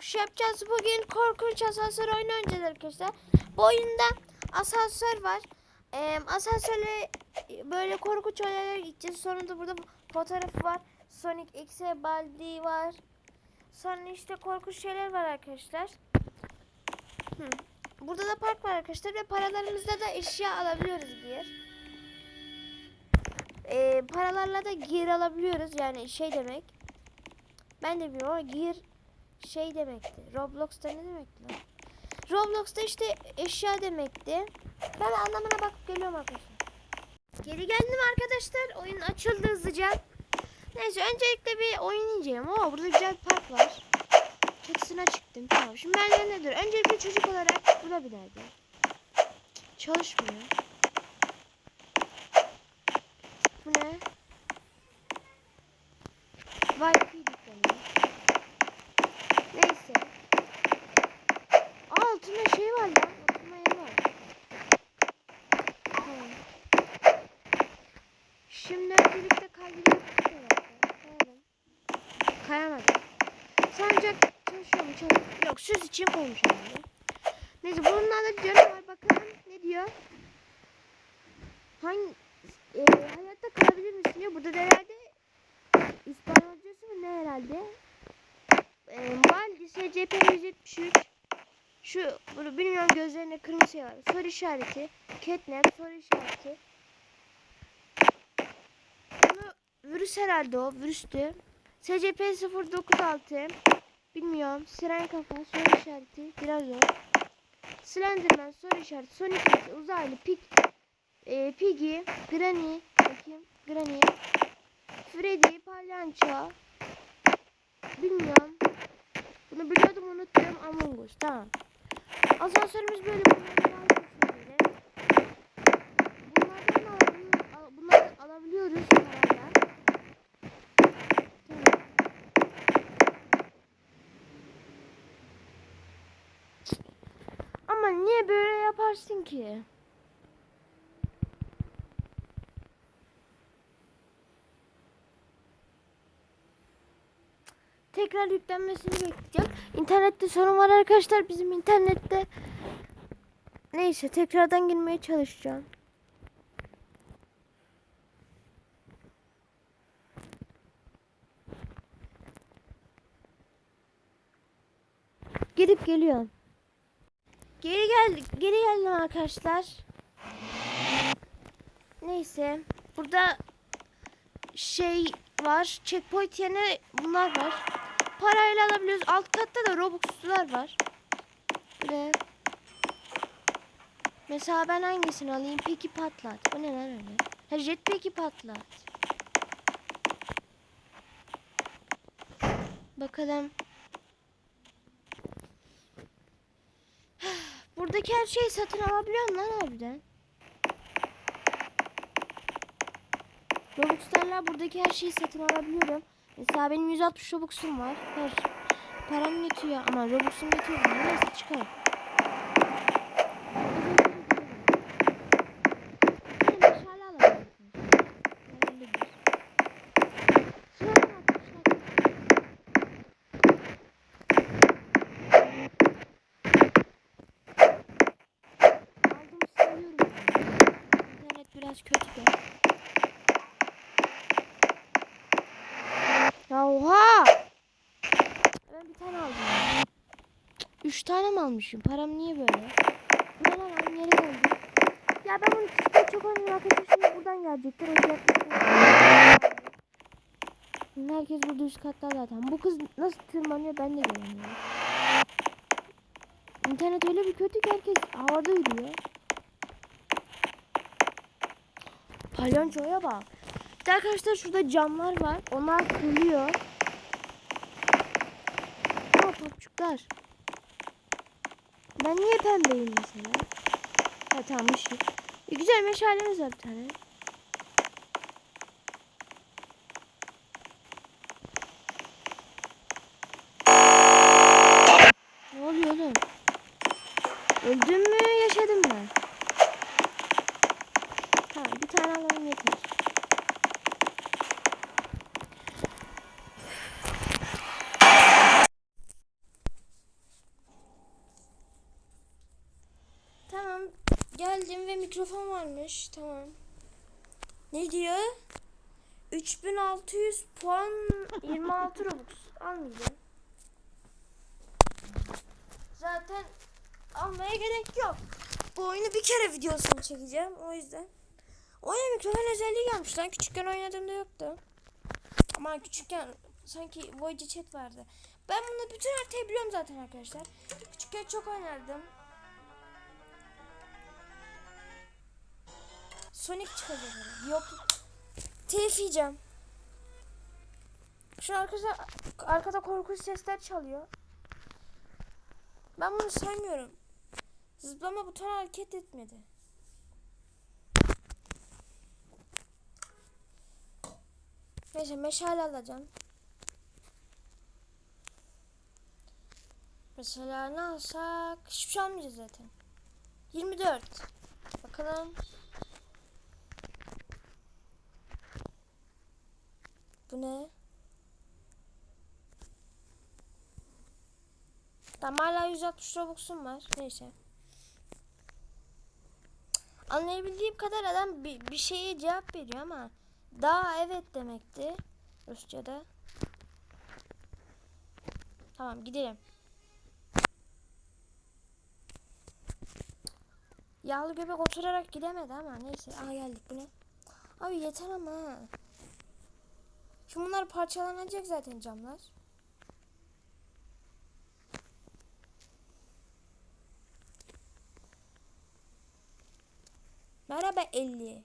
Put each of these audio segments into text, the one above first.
kuş yapacağız. Bugün korkunç asansör oyunu oynayacağız arkadaşlar. Bu oyunda asansör var. Ee, asansörle böyle korkunç olaylara gideceğiz. Sonunda burada fotoğrafı var. Sonic X'e Baldi var. Sonra işte korkunç şeyler var arkadaşlar. Burada da park var arkadaşlar ve paralarımızda da eşya alabiliyoruz bir. Ee, paralarla da gear alabiliyoruz yani şey demek. Ben de bilmiyorum ama gear şey demekti. Roblox'ta ne demekti? Roblox'ta işte eşya demekti. Ben anlamına bakıp geliyorum arkadaşlar. Geri geldim arkadaşlar. Oyun açıldı hızlıca. Neyse öncelikle bir oyun ineceğim. Oo burada güzel bir park var. Çatısına çıktım. Tamam. Şimdi ben nedir? Öncelikle çocuk olarak buna binerdim. Çalışmıyor. Bu ne? Wi-Fi dükkanı. Neyse. Aa, altında şey var lan. Oturma yeri var. Tamam. Şimdi öncelikle kaydını yapıyorum. Kayalım. Kayamadım. Sancak çalışıyor mu? Çalış Yok süs için koymuş herhalde. Neyse bununla da canım var bakalım ne diyor. Hangi e, hayatta kalabilir misin diyor. Burada da herhalde İspanyolcası mı ne herhalde? E, Baldi SCP 173 şu bunu bilmiyorum gözlerinde kırmızı şey var. Soru işareti. Catnap soru işareti. Bunu virüs herhalde o. Virüstü. SCP 096 Bilmiyorum. Siren kafa soru işareti. Dinozor. Slenderman soru işareti. Sonic X, uzaylı pig e, Piggy, Granny, bakayım, Granny, Freddy, Palyanço, bilmiyorum. Bunu biliyordum unuttum. Among Us, tamam. Asansörümüz böyle bunları aldık şöyle. Bunlardan da alabiliyoruz, al- bunları alabiliyoruz parayla. Tamam. Ama niye böyle ki? tekrar yüklenmesini bekleyeceğim. İnternette sorun var arkadaşlar. Bizim internette neyse tekrardan girmeye çalışacağım. Girip geliyorum. Geri geldik. Geri geldim arkadaşlar. Neyse. Burada şey var. Checkpoint yerine bunlar var. Parayla alabiliyoruz. Alt katta da Robux'lar var. Ve Mesela ben hangisini alayım? Peki patlat. Bu ne lan öyle? Ha jet peki patlat. Bakalım. Buradaki her şeyi satın alabiliyorum lan harbiden. Robux'larla buradaki her şeyi satın alabiliyorum. Mesela benim 160 Robux'um var. Her param yetiyor ama Robux'um yetiyor. Neyse çıkar. Bir de meşale alalım. Önemli bir. Şuradan atmışlar. Aldım sayıyorum. İnternet biraz kötü de. Ya oha! Ben bir tane aldım. ya. Üç tane mi almışım? Param niye böyle? Ne lan yere geldi. Ya ben bunu küçükte çok oynuyorum arkadaşlar. Buradan gelecektir. Herkes burada üst katta zaten. Bu kız nasıl tırmanıyor ben de göremiyorum. İnternet öyle bir kötü ki herkes havada yürüyor. Palyonçoya bak. De arkadaşlar şurada camlar var. Onlar kırılıyor. Aa topçuklar. Ben niye pembeyim mesela? Ha tamam ışık. E, güzel meşalemiz var bir tane. Ne oluyor oğlum? Öldüm mü yaşadım mı? Tamam bir tane alalım yeter. Mikrofon varmış. Tamam. Ne diyor? 3600 puan 26 Robux. Almayacağım. Zaten almaya gerek yok. Bu oyunu bir kere videosunu çekeceğim. O yüzden. Oyuna mikrofon özelliği gelmiş lan. Küçükken oynadığımda yoktu. Ama küçükken sanki Voice Chat vardı. Ben bunu bütün haritayı biliyorum zaten arkadaşlar. Küçükken çok oynardım. Sonic çıkacak. Yok. Telif yiyeceğim. Şu arkada, arkada korkunç sesler çalıyor. Ben bunu saymıyorum. Zıplama butonu hareket etmedi. Neyse meşale alacağım. Mesela ne alsak? Hiçbir şey almayacağız zaten. 24. Bakalım. Bu ne? Tamam hala 160 Robux'um var. Neyse. Anlayabildiğim kadar adam bir, bir şeye cevap veriyor ama daha evet demekti Rusça'da. Tamam gidelim. Yağlı göbek oturarak gidemedi ama neyse. Aa geldik bu ne? Abi yeter ama. Şimdi bunlar parçalanacak zaten camlar. Merhaba 50.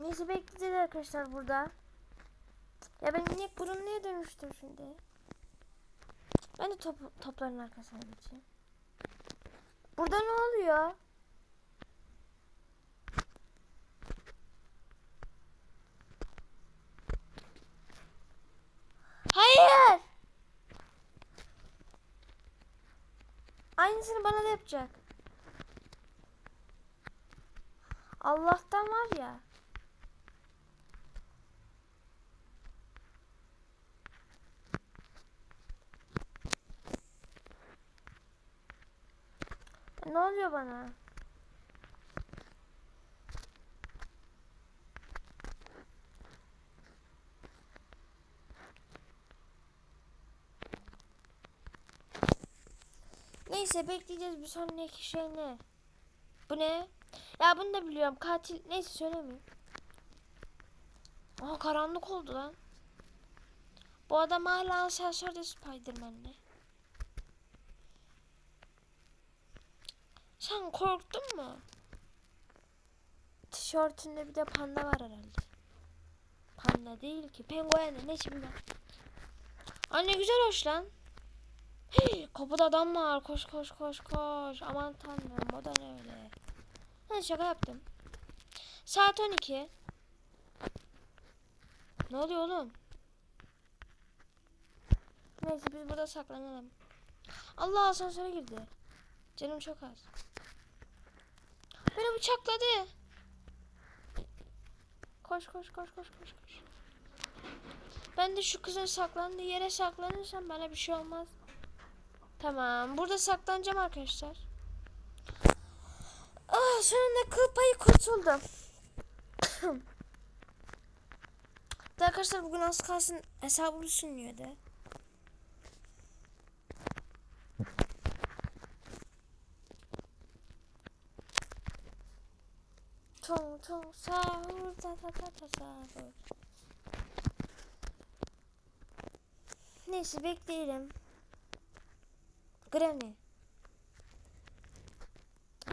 Neyse bekleyeceğiz arkadaşlar burada. Ya ben inek burunluya dönüştüm şimdi. Ben de top, topların arkasına geçeyim. Burada ne oluyor? Hayır. Aynısını bana da yapacak. Allah'tan var ya. Ne oluyor bana? Neyse bekleyeceğiz bir sonraki şey ne? Bu ne? Ya bunu da biliyorum katil neyse söylemeyeyim. Aa karanlık oldu lan. Bu adam hala asansörde Spiderman'le. Sen korktun mu? Tişörtünde bir de panda var herhalde. Panda değil ki. Penguen ne şimdi? Aa ne güzel hoş lan. Kapıda adam var. Koş koş koş koş. Aman tanrım o da ne öyle. Ha, şaka yaptım. Saat 12. Ne oluyor oğlum? Neyse biz burada saklanalım. Allah asansöre girdi. Canım çok az. Beni bıçakladı. Koş koş koş koş koş koş. Ben de şu kızın saklandığı yere saklanırsam bana bir şey olmaz. Tamam. Burada saklanacağım arkadaşlar. Ah sonunda kıl payı kurtuldum. Arkadaşlar bugün az kalsın hesabımı sünüyordu. Tung tung sahur ta ta ta ta sahur. Neyse bekleyelim. Granny.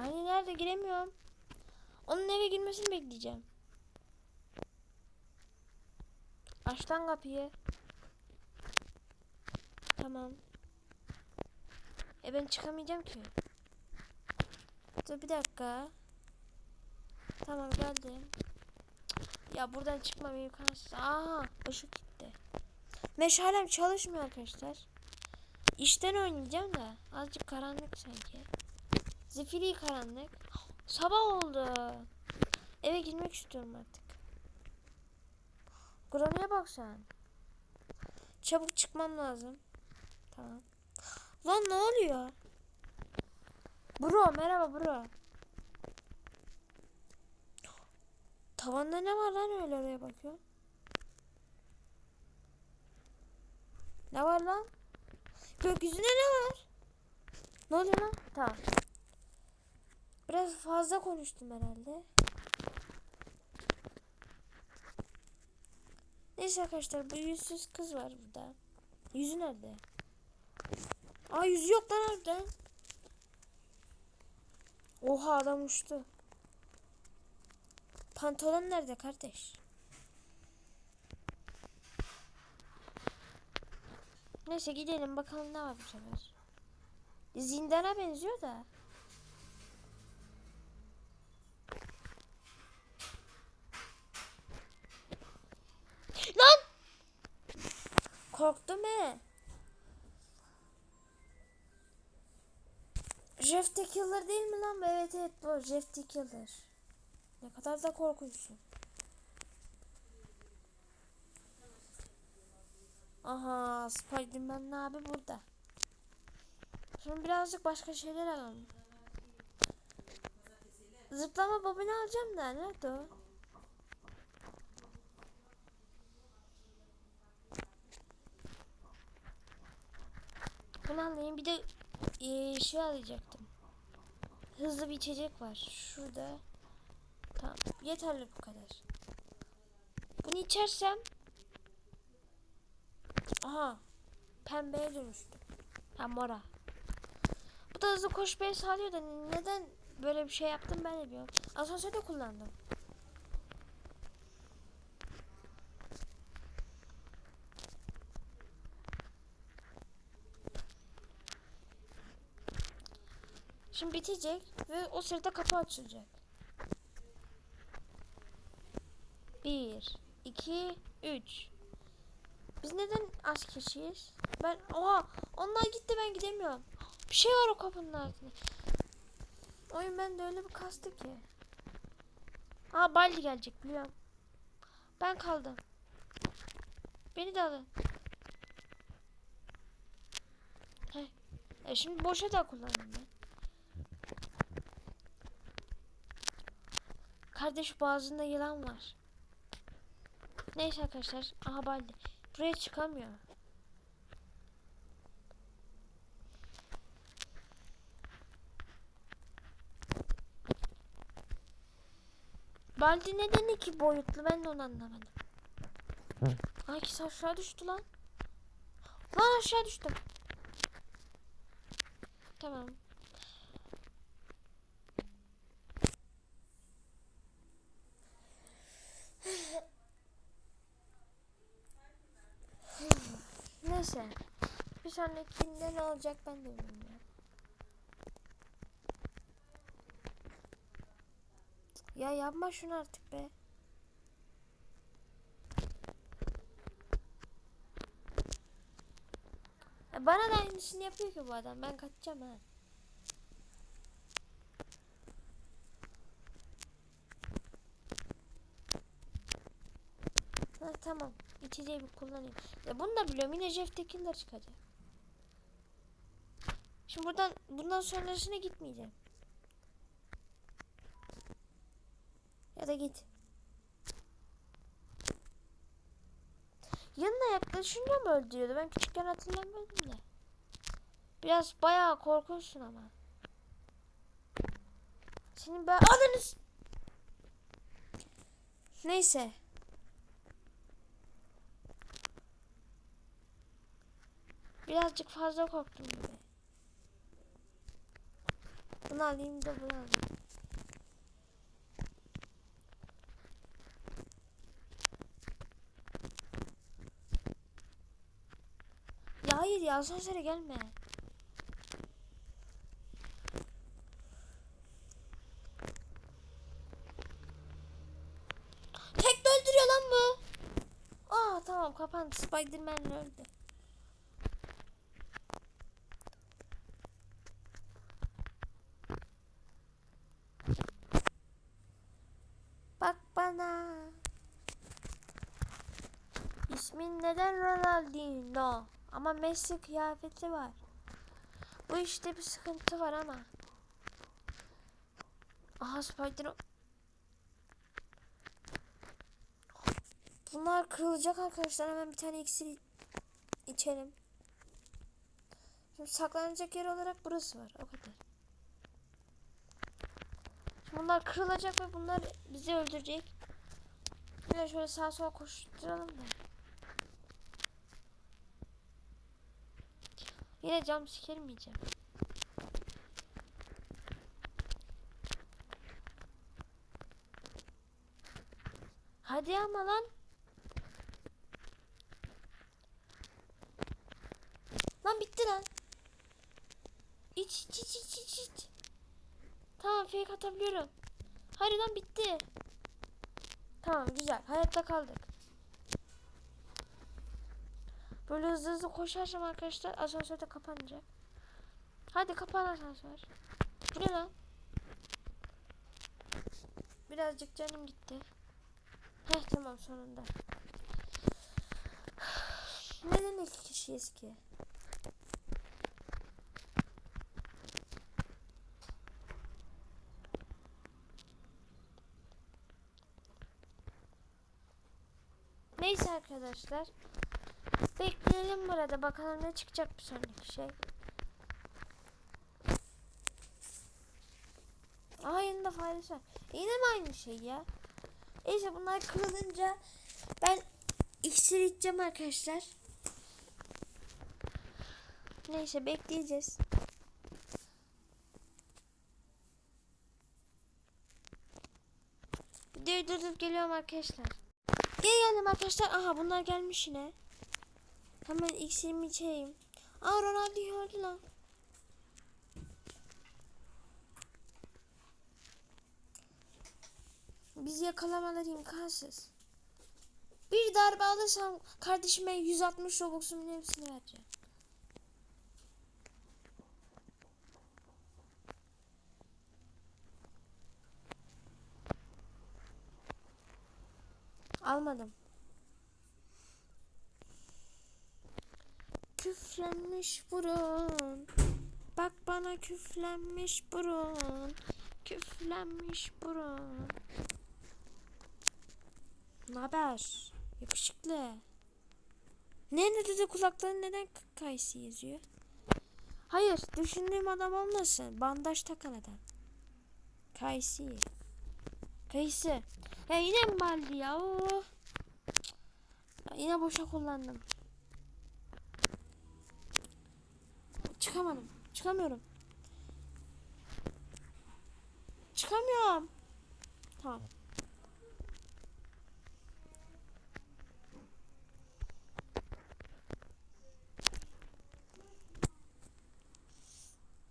Ay nerede giremiyorum. Onun eve girmesini bekleyeceğim. Aç lan kapıyı. Tamam. E ben çıkamayacağım ki. Dur bir dakika. Tamam geldim. Ya buradan çıkmam imkansız. Aha ışık gitti. Meşalem çalışmıyor arkadaşlar. İşten oynayacağım da azıcık karanlık sanki. Zifiri karanlık. Sabah oldu. Eve girmek istiyorum artık. Granny'e bak sen. Çabuk çıkmam lazım. Tamam. Lan ne oluyor? Bro merhaba bro. Tavanda ne var lan öyle oraya bakıyor? Ne var lan? Gökyüzünde ne var? Ne oluyor lan? Tamam. Biraz fazla konuştum herhalde. Neyse arkadaşlar bu yüzsüz kız var burada. Yüzü nerede? Aa yüzü yok lan harbiden. Oha adam uçtu. Pantolon nerede kardeş? Neyse gidelim bakalım ne var bu sefer. Zindana benziyor da. Lan! Korktum he. Jeff the Killer değil mi lan? Evet evet bu Jeff the Killer. Ne kadar da korkunçsun. Aha Spiderman abi burada. Şimdi birazcık başka şeyler alalım. Zıplama bobini alacağım da nerede o? Bunu alayım bir de eee, şey alacaktım. Hızlı bir içecek var şurada. Tamam yeterli bu kadar. Bunu içersem Aha pembeye dönüştüm. Ha mora. Bu da hızlı koşmayı sağlıyor da neden böyle bir şey yaptım ben de bilmiyorum. Asansörde kullandım. Şimdi bitecek ve o sırada kapı açılacak. Bir, iki, üç. Biz neden az kişiyiz? Ben oha onlar gitti ben gidemiyorum. Bir şey var o kapının altında. Oyun ben de öyle bir kastı ki. Aa Baldi gelecek biliyorum. Ben kaldım. Beni de alın. Heh. E şimdi boşa da kullandım ben. Kardeş boğazında yılan var. Neyse arkadaşlar. Aha Baldi. Buraya çıkamıyor. Baldi neden iki boyutlu ben de onu anlamadım. Ay ikisi aşağı düştü lan. Lan aşağı düştüm. Tamam. Neyse. Bir sonrakinde ne olacak ben de bilmiyorum. Ya yapma şunu artık be. Bana da aynısını yapıyor ki bu adam. Ben kaçacağım. Ha bir kullanayım. Ya bunu da biliyorum. Yine Jeff the Killer çıkacak. Şimdi buradan bundan sonrasına gitmeyeceğim. Ya da git. Yanına yaklaşınca mı öldürüyordu? Ben küçükken hatırlamıyordum da. Biraz bayağı korkunçsun ama. Senin ben... Ananız! Neyse. Birazcık fazla korktum gibi. Bunu alayım da bunu alayım. Ya hayır ya asansöre gelme. Tek öldürüyor lan bu. Aa tamam kapandı. Spiderman öldü. Bak bana. İsmin neden Ronaldinho? Ama Messi kıyafeti var. Bu işte bir sıkıntı var ama. Aha Spider Bunlar kırılacak arkadaşlar. Hemen bir tane iksir içelim. Şimdi saklanacak yer olarak burası var. O kadar. Şimdi bunlar kırılacak ve bunlar bizi öldürecek. Yine şöyle sağa sola koşturalım da. Yine cam sikermeyeceğim. Hadi ama lan. Lan bitti lan. İç iç iç iç iç iç. Tamam fake atabiliyorum. Hadi lan bitti. Tamam güzel. Hayatta kaldık. Böyle hızlı hızlı koşarsam arkadaşlar asansör de kapanacak. Hadi kapan asansör. Bu ne lan? Birazcık canım gitti. Heh tamam sonunda. Neden iki kişiyiz ki? Neyse arkadaşlar. Bekleyelim burada. Bakalım ne çıkacak bir sonraki şey. Aa yanında faresi var. Yine mi aynı şey ya? Neyse bunlar kırılınca ben iksir içeceğim arkadaşlar. Neyse bekleyeceğiz. Videoyu durdurup geliyorum arkadaşlar. Gel geldim arkadaşlar. Aha bunlar gelmiş yine. Hemen iksirimi içeyim. Aa Ronaldo öldü lan. Bizi yakalamaları imkansız. Bir darbe alırsam kardeşime 160 Robux'umun hepsini vereceğim. Almadım. Küflenmiş burun. Bak bana küflenmiş burun. Küflenmiş burun. Ne haber? Yakışıklı. Ne ne de kulakların neden kayısı yazıyor? Hayır, düşündüğüm adam olmasın. Bandaj takan adam. Kayısı. Kayısı. Ya yine mi baldi ya? Oo. Yine boşa kullandım. Çıkamadım. Çıkamıyorum. Çıkamıyorum. Tamam.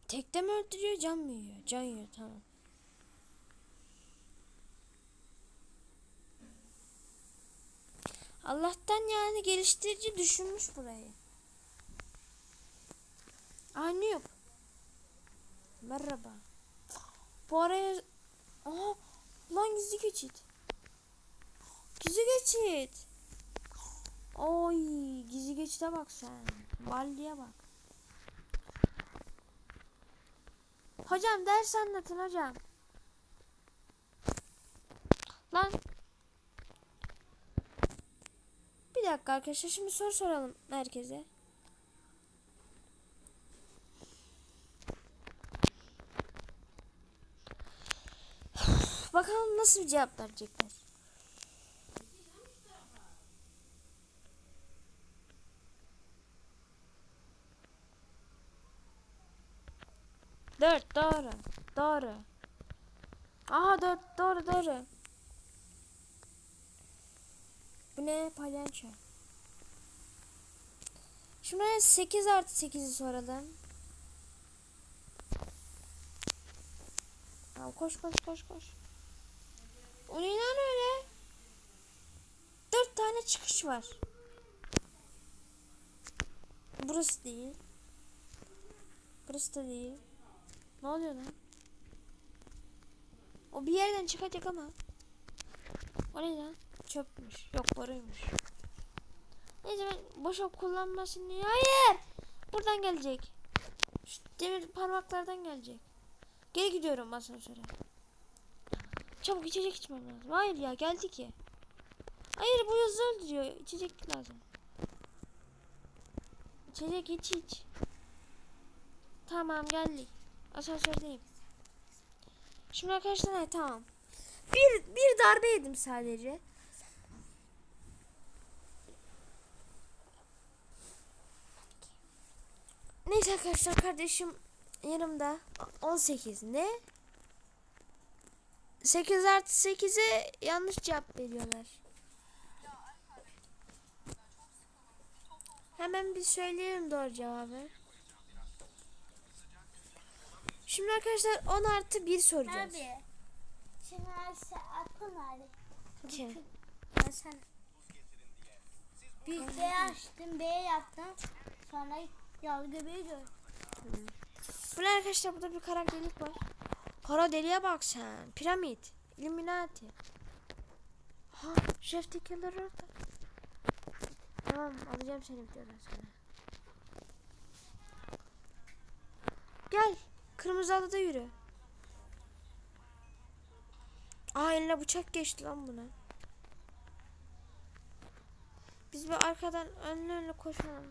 Tekte mi öldürüyor, can mı yiyor? Can yiyor, tamam. Allah'tan yani geliştirici düşünmüş burayı. Yok. Merhaba. Bu araya... Aha! Lan gizli geçit. Gizli geçit. Oy gizli geçite bak sen. Balliye bak. Hocam ders anlatın hocam. Lan. Bir dakika arkadaşlar şimdi soru soralım herkese. Bakalım nasıl bir cevap verecekler. Dört doğru. Doğru. Aha dört doğru doğru. Bu ne palyaço? Şimdi 8 artı 8'i soralım. Tamam koş koş koş koş. O ne lan öyle? Dört tane çıkış var. Burası değil. Burası da değil. Ne oluyor lan? O bir yerden çıkacak ama. O ne lan? Çöpmüş. Yok boruymuş. Neyse ben boşa kullanmasın diye. Hayır. Buradan gelecek. Şu demir parmaklardan gelecek. Geri gidiyorum asansöre. Çabuk içecek içmem lazım. Hayır ya geldi ki. Hayır bu hızlı öldürüyor. İçecek lazım. İçecek iç iç. Tamam geldik. Asansördeyim. Şimdi arkadaşlar ha, tamam. Bir, bir darbe yedim sadece. Neyse arkadaşlar kardeşim yanımda 18 ne? 8 artı 8'e yanlış cevap veriyorlar. Hemen bir söyleyelim doğru cevabı. Şimdi arkadaşlar 10 artı 1 soracağız. Abi. Şimdi sen attın abi. Kim? Ben sana. Bir C açtım, B yaptım. Sonra yal göbeği gördüm. Bu ne arkadaşlar burada bir kara delik var. Kara deliğe bak sen. Piramit. Illuminati. Ha, Jeff the Killer orada. Tamam alacağım seni videodan sonra. Gel. Kırmızı halıda yürü. Aa eline bıçak geçti lan buna. Biz bir arkadan önlü önlü koşalım.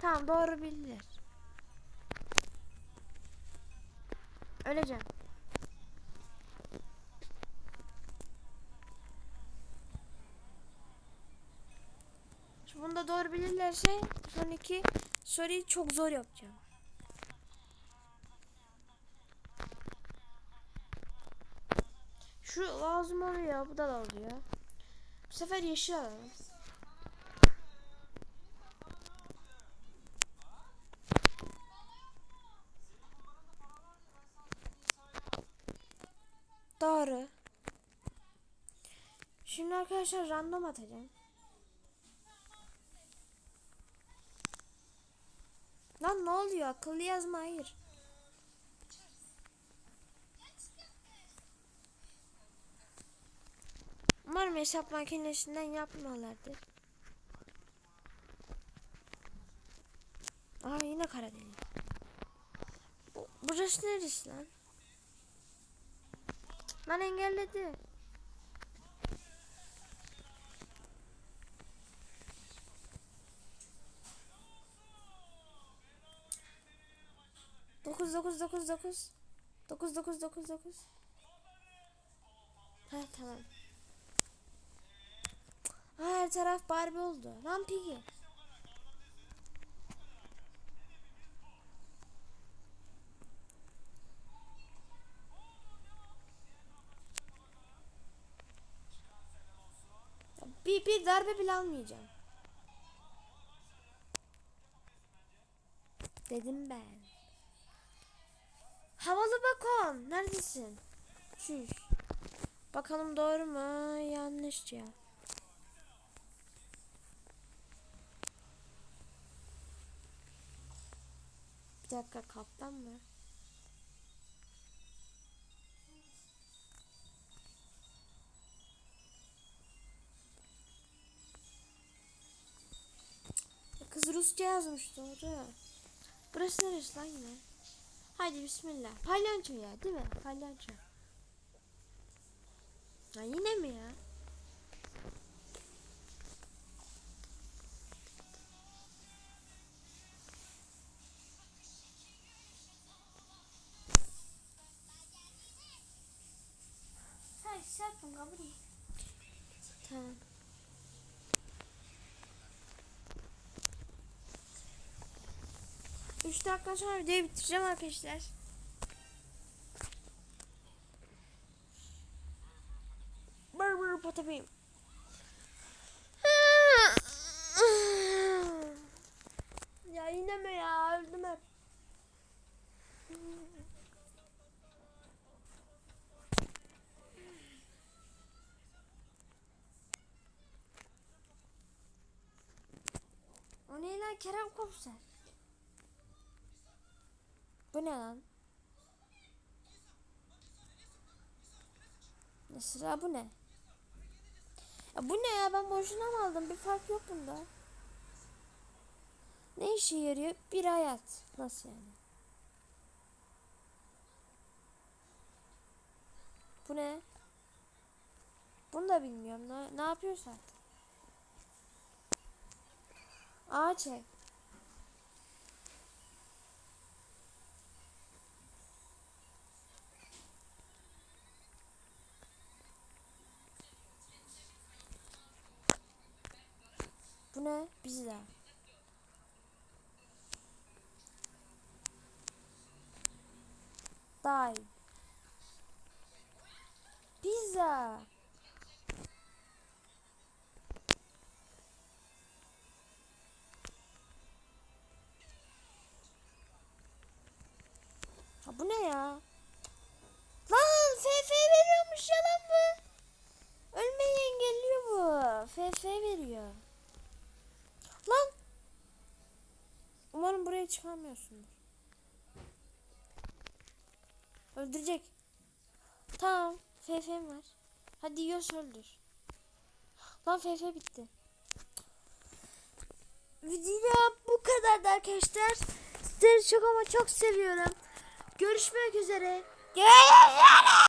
Tamam doğru bildiler. Öleceğim. Şimdi bunu da doğru bilirlerse sonraki soruyu çok zor yapacağım. Şu lazım oluyor, bu da oluyor. Bu sefer yeşil alalım. Doğru. Şimdi arkadaşlar random atacağım. Lan ne oluyor? Akıllı yazma hayır. Umarım hesap makinesinden yapmıyorlardır. Aa yine kara delik. Bu, burası neresi lan? Lan engelledi. Dokuz dokuz dokuz dokuz. Dokuz dokuz dokuz dokuz. Ha tamam. Her taraf Barbie oldu. Lan Piggy. Bir, bir darbe bile almayacağım. Dedim ben. Havalı bakon. Neredesin? Şuş. Bakalım doğru mu? Yanlış ya. Bir dakika kaptan mı? Kız Rusça yazmış doğru. Burası neresi lan yine? Hadi bismillah. Palyanço ya değil mi? Palyanço. Ha yine mi ya? Sen şartın kabul et. Tamam. Üç dakika sonra videoyu bitireceğim arkadaşlar. Bır patapim. ya yine mi ya? Öldüm hep. O ne Kerem komiser? Bu ne lan? Mesela bu ne? Ya bu ne ya ben boşuna mı aldım? Bir fark yok bunda. Ne işe yarıyor? Bir hayat. Nasıl yani? Bu ne? Bunu da bilmiyorum. Ne, ne yapıyorsa artık. Ağaç ev. Bu ne? Pizza. Die. Pizza. Ha bu ne ya? Lan FF veriyormuş ya lan bu. Ölmeyi engelliyor bu. FF veriyor. Lan. Çıkamıyorsundur. Öldürecek. Tamam. FF'm var. Hadi yiyorsa öldür. Lan FF bitti. Video bu kadardı arkadaşlar. Sizleri çok ama çok seviyorum. Görüşmek üzere. Görüşürüz.